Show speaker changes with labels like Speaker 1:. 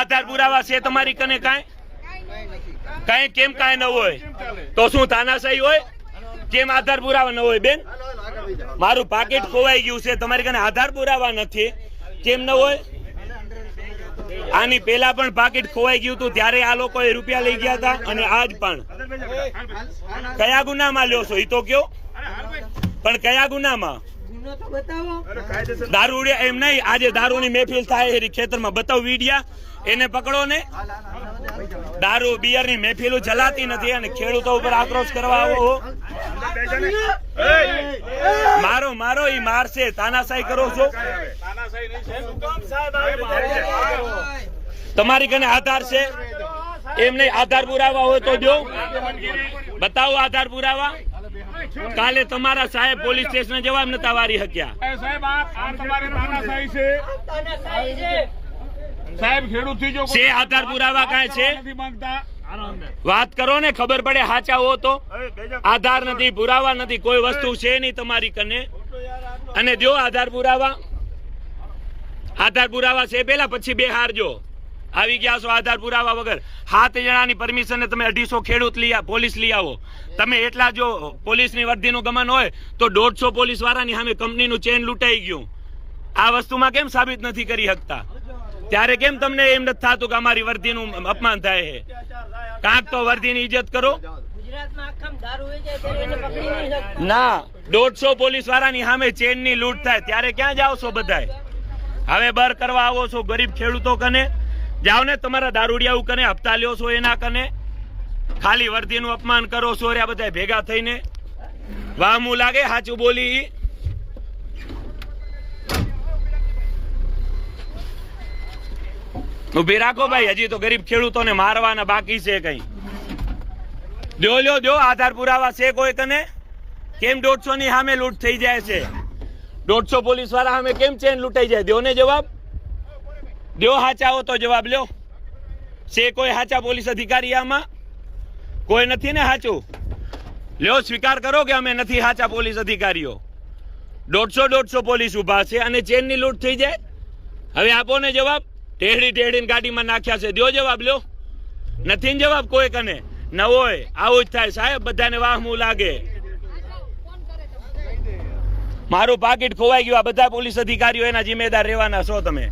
Speaker 1: આધાર પુરાવા છે તમારી કને કાંઈ? કાંઈ કેમ કાંઈ ન હોય? તો શું તાનાશાહી હોય? કેમ આધાર પુરાવા ન હોય, બેન? મારું પાકેટ ખોવાઈ ગયું છે. તમારી કને આધાર પુરાવા નથી. કેમ ન હોય? આની પેલા પણ પાકીટ ખોવાઈ ગયું હતું. ત્યારે આ લોકો એ રૂપિયા લઈ ગયા હતા અને આજ પણ. કયા ગુનામાં લ્યો છો? એ તો કયો. પણ કયા ગુનામાં?
Speaker 2: ગુનો
Speaker 1: દારૂ એમ નહીં. આજે દારૂની મહેફિલ થાય એરી ખેતરમાં બતાવ વીડિયા. એને પકડો ને. દારૂ, બિયરની મહેફિલો ચલાતી નથી અને ખેડૂતો ઉપર આક્રોશ કરવા આવો. મારો મારો ઈ મારશે, તાનાશાહી કરો છો. તમારી કને આધાર છે? એમને આધાર પુરાવા હોય તો જો બતાવો આધાર પુરાવા. કાલે તમારા સાહેબ પોલીસ સ્ટેશન જવાબ નતા વારી
Speaker 3: હક્યા સાહેબ, આ તમારી તાનાશાહી છે. સાહેબ ખેડૂતથી જો
Speaker 1: છે આધાર પુરાવા કાંઈ છે?
Speaker 3: નથી માંગતા.
Speaker 1: વાત કરો ને ખબર પડે હાચા હો તો. આધાર નથી પુરાવા નથી કોઈ વસ્તુ છે નહીં તમારી કને. અને જો આધાર પુરાવા. આધાર પુરાવા છે પેલા પછી બે હારજો આવી ગયા છો આધાર પુરાવા વગર. હાથ જણાની પરમિશન તમે અઢીસો ખેડૂત લઈ પોલીસ લઈ આવો. તમે એટલા જો પોલીસની વર્દીનું ગમન હોય તો દોઢસો પોલીસ વાળાની સામે કંપનીનું ચેન લૂંટાઈ ગયું. આ વસ્તુમાં કેમ સાબિત નથી કરી શકતા? ત્યારે કેમ તમને એમ નથી થતું કે અમારી વર્દીનું અપમાન થાય છે? કાંક તો વર્દીની ઇજ્જત કરો. ના. દોઢસો પોલીસ વાળાની સામે ચેનની લૂંટ થાય. ત્યારે ક્યાં જાવ છો બધાય? હવે બર કરવા આવો છો ગરીબ ખેડૂતો કને? જાઓ ને તમારા દારૂડિયાઓ કને હપ્તા લ્યો છો એના કને? ખાલી વર્દીનું અપમાન કરો છો રે બધા ભેગા થઈને? વાહમું લાગે સાચું બોલી ઊભી રાખો ભાઈ, હજી તો ગરીબ ખેડૂતોને મારવાના બાકી છે કઈ. દો લ્યો, દો, આધાર પુરાવા છે કોઈ કને કેમ દોઢસો ની સામે લૂંટ થઈ જાય છે? દોઢસો પોલીસવાળા સામે કેમ ચેન લૂંટાઈ જાય? દો ને જવાબ? દો હાચાઓ તો જવાબ લ્યો. છે કોઈ હાચા પોલીસ અધિકારી આમાં? કોઈ નથી ને હાચું? લ્યો, સ્વીકાર કરો કે અમે નથી હાચા પોલીસ અધિકારીઓ. દોઢસો દોઢસો પોલીસ ઊભા છે અને ચેનની લૂંટ થઈ જાય? હવે આપો ને જવાબ? ટેઢી ટેઢીને ગાડીમાં નાખ્યા છે. દો જવાબ લ્યો. નથી જવાબ કોઈ કને? ન હોય. આવું જ થાય. સાહેબ, બધાને વાહમું લાગે. મારું પાકીટ ખોવાઈ ગયું. આ બધા પોલીસ અધિકારીઓ એના જિમ્મેદાર રહેવાના છો તમે.